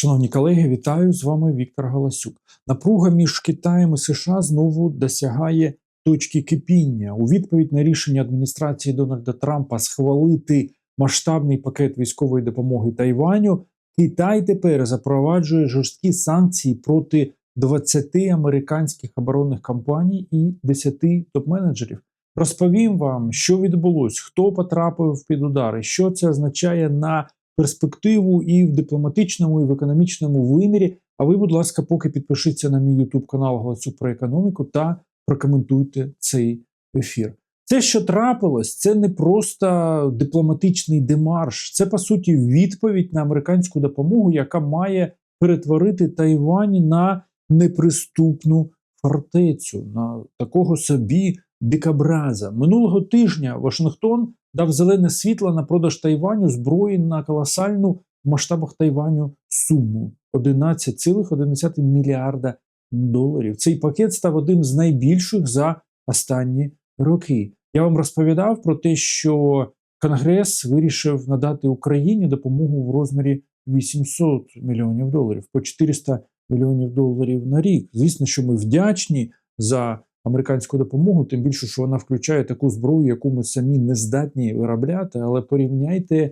Шановні колеги, вітаю з вами Віктор Галасюк. Напруга між Китаєм і США знову досягає точки кипіння. У відповідь на рішення адміністрації Дональда Трампа схвалити масштабний пакет військової допомоги Тайваню. Китай тепер запроваджує жорсткі санкції проти 20 американських оборонних компаній і 10 топ-менеджерів. Розповім вам, що відбулось, хто потрапив під удари, що це означає на перспективу і в дипломатичному, і в економічному вимірі. А ви, будь ласка, поки підпишіться на мій YouTube канал Голосу про економіку та прокоментуйте цей ефір. Це, що трапилось, це не просто дипломатичний демарш, це по суті відповідь на американську допомогу, яка має перетворити Тайвань на неприступну фортецю, на такого собі дикобраза. Минулого тижня Вашингтон дав зелене світло на продаж Тайваню зброї на колосальну в масштабах Тайваню суму 11,1 мільярда доларів. Цей пакет став одним з найбільших за останні роки. Я вам розповідав про те, що Конгрес вирішив надати Україні допомогу в розмірі 800 мільйонів доларів по 400 мільйонів доларів на рік. Звісно, що ми вдячні за американську допомогу, тим більше, що вона включає таку зброю, яку ми самі не здатні виробляти. Але порівняйте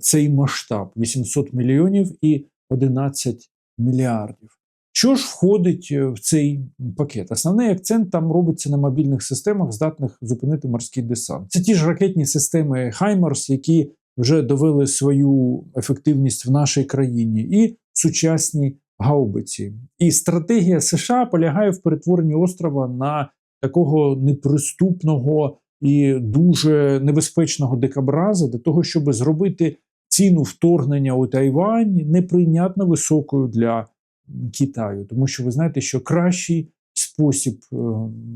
цей масштаб: 800 мільйонів і 11 мільярдів. Що ж входить в цей пакет? Основний акцент там робиться на мобільних системах, здатних зупинити морський десант. Це ті ж ракетні системи Хаймарс, які вже довели свою ефективність в нашій країні, і сучасні гаубиці. І стратегія США полягає в перетворенні острова на такого неприступного і дуже небезпечного дикобраза для того, щоб зробити ціну вторгнення у Тайвань неприйнятно високою для Китаю. Тому що ви знаєте, що кращий спосіб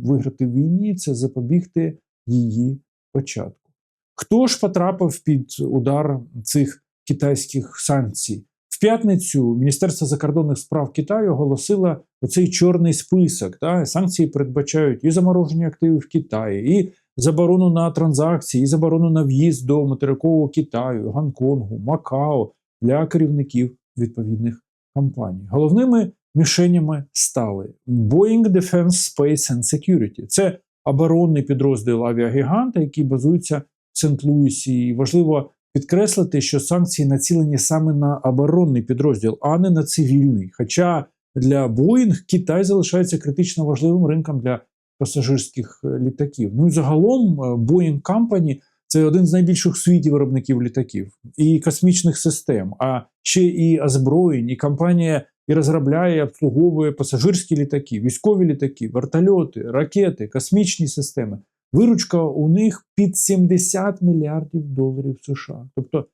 виграти в війні це запобігти її початку. Хто ж потрапив під удар цих китайських санкцій? П'ятницю Міністерство закордонних справ Китаю оголосило оцей чорний список. Та? Санкції передбачають і замороження активів в Китаї, і заборону на транзакції, і заборону на в'їзд до материкового Китаю, Гонконгу, Макао для керівників відповідних компаній. Головними мішенями стали Boeing Defense Space and Security. Це оборонний підрозділ авіагіганта, який базується в Сент-Луісі. Важливо підкреслити, що санкції націлені саме на оборонний підрозділ, а не на цивільний. Хоча для Boeing Китай залишається критично важливим ринком для пасажирських літаків. Ну і загалом Boeing Company – це один з найбільших в світі виробників літаків і космічних систем, а ще і озброєнь, і компанія і розробляє, і обслуговує пасажирські літаки, військові літаки, вертольоти, ракети, космічні системи. Виручка у них під 70 мільярдів доларів США, тобто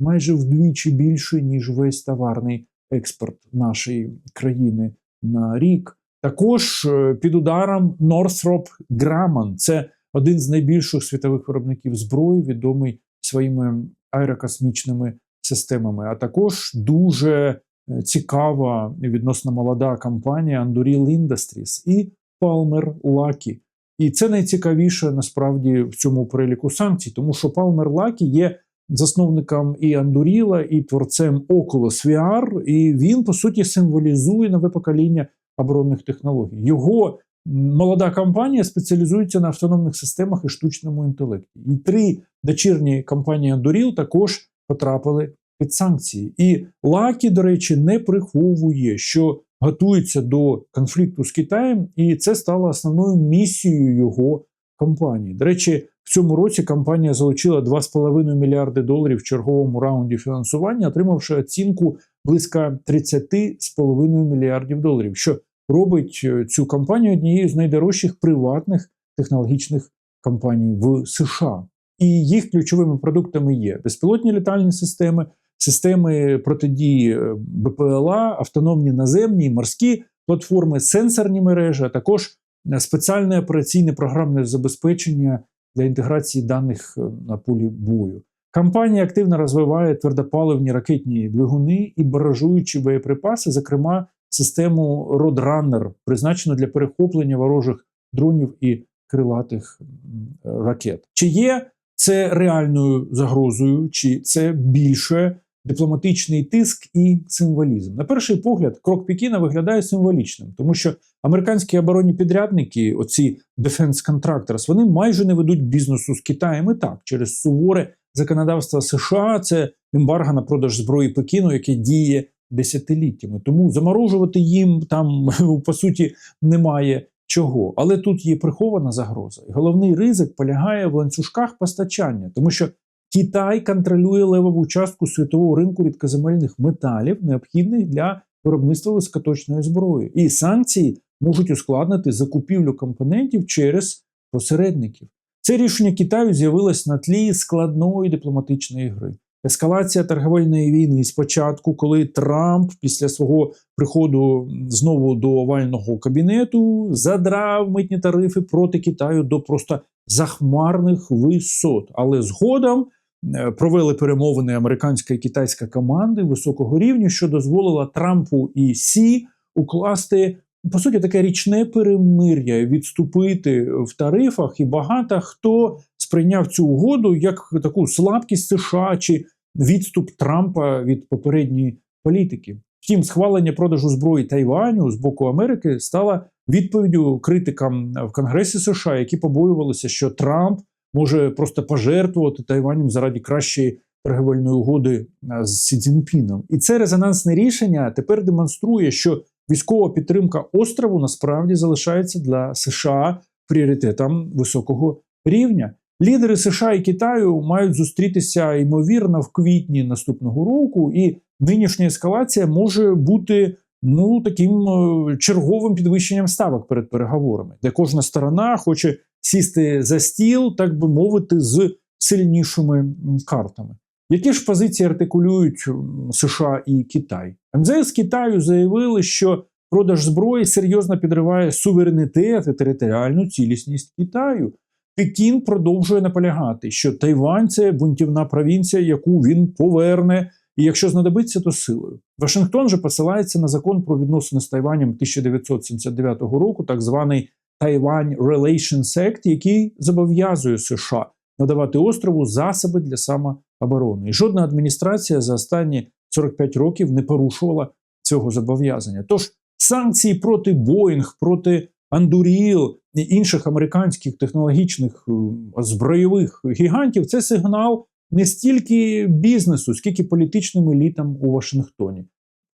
майже вдвічі більше, ніж весь товарний експорт нашої країни на рік. Також під ударом Northrop Grumman. Це один з найбільших світових виробників зброї, відомий своїми аерокосмічними системами. А також дуже цікава відносно молода компанія Anduril Industries і Palmer Lucky. І це найцікавіше насправді в цьому переліку санкцій, тому що Palmer Lucky є засновником і Андуріла, і творцем Oculus VR, і він, по суті, символізує нове покоління оборонних технологій. Його молода компанія спеціалізується на автономних системах і штучному інтелекті. І три дочірні компанії Anduril також потрапили під санкції. І Лакі, до речі, не приховує, що готується до конфлікту з Китаєм, і це стало основною місією його компанії. До речі, в цьому році компанія залучила 2,5 мільярди доларів в черговому раунді фінансування, отримавши оцінку близько 30,5 мільярдів доларів, що робить цю компанію однією з найдорожчих приватних технологічних компаній в США. І їх ключовими продуктами є безпілотні літальні системи, системи протидії БПЛА, автономні наземні, морські платформи, сенсорні мережі, а також спеціальне операційне програмне забезпечення для інтеграції даних на полі бою. Компанія активно розвиває твердопаливні ракетні двигуни і баражуючі боєприпаси, зокрема систему Roadrunner, призначену для перехоплення ворожих дронів і крилатих ракет. Чи є це реальною загрозою, чи це більше дипломатичний тиск і символізм. На перший погляд, крок Пекіна виглядає символічним, тому що американські оборонні підрядники, оці defense contractors, вони майже не ведуть бізнесу з Китаєм і так через суворе законодавство США. Це ембарго на продаж зброї Пекіну, яке діє десятиліттями. Тому заморожувати їм там по суті немає чого. Але тут є прихована загроза. І головний ризик полягає в ланцюжках постачання, тому що Китай контролює левову частку світового ринку рідкоземельних металів, необхідних для виробництва високоточної зброї. І санкції можуть ускладнити закупівлю компонентів через посередників. Це рішення Китаю з'явилось на тлі складної дипломатичної гри. Ескалація торговельної війни спочатку, коли Трамп після свого приходу знову до овального кабінету задрав митні тарифи проти Китаю до просто захмарних висот. Але згодом провели перемовини американська і китайська команди високого рівня, що дозволило Трампу і Сі укласти. По суті, таке річне перемир'я відступити в тарифах, і багато хто сприйняв цю угоду як таку слабкість США чи відступ Трампа від попередньої політики. Втім, схвалення продажу зброї Тайваню з боку Америки стало відповіддю критикам в Конгресі США, які побоювалися, що Трамп може просто пожертвувати Тайванем заради кращої торговельної угоди з Сі Цзіньпіном. І це резонансне рішення тепер демонструє, що військова підтримка острову насправді залишається для США пріоритетом високого рівня. Лідери США і Китаю мають зустрітися ймовірно в квітні наступного року, і нинішня ескалація може бути ну таким е, черговим підвищенням ставок перед переговорами, де кожна сторона хоче сісти за стіл, так би мовити, з сильнішими картами. Які ж позиції артикулюють США і Китай? МЗС Китаю заявили, що продаж зброї серйозно підриває суверенітет і територіальну цілісність Китаю. Пекін продовжує наполягати, що Тайвань це бунтівна провінція, яку він поверне, і якщо знадобиться, то силою. Вашингтон же посилається на закон про відносини з Тайванем 1979 року, так званий Taiwan Relations Act, який зобов'язує США надавати острову засоби для самооборони. І жодна адміністрація за останні 45 років не порушувала цього зобов'язання. Тож санкції проти Боїнг, проти Андуріл і інших американських технологічних збройових гігантів це сигнал не стільки бізнесу, скільки політичним елітам у Вашингтоні.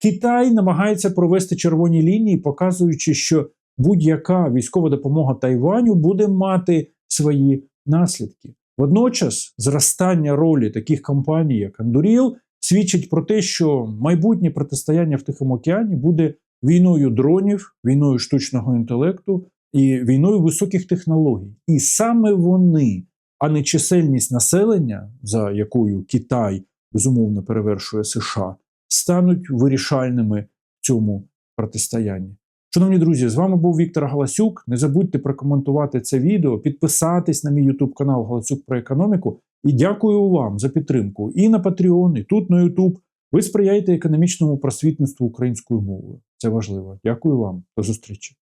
Китай намагається провести червоні лінії, показуючи, що будь-яка військова допомога Тайваню буде мати свої наслідки. Водночас, зростання ролі таких компаній, як Андуріл, свідчить про те, що майбутнє протистояння в Тихому океані буде війною дронів, війною штучного інтелекту і війною високих технологій. І саме вони, а не чисельність населення, за якою Китай безумовно перевершує США, стануть вирішальними в цьому протистоянні. Шановні друзі, з вами був Віктор Галасюк. Не забудьте прокоментувати це відео, підписатись на мій YouTube канал Галасюк про економіку. І дякую вам за підтримку і на Patreon, і тут на YouTube. Ви сприяєте економічному просвітництву українською мовою. Це важливо. Дякую вам. До зустрічі.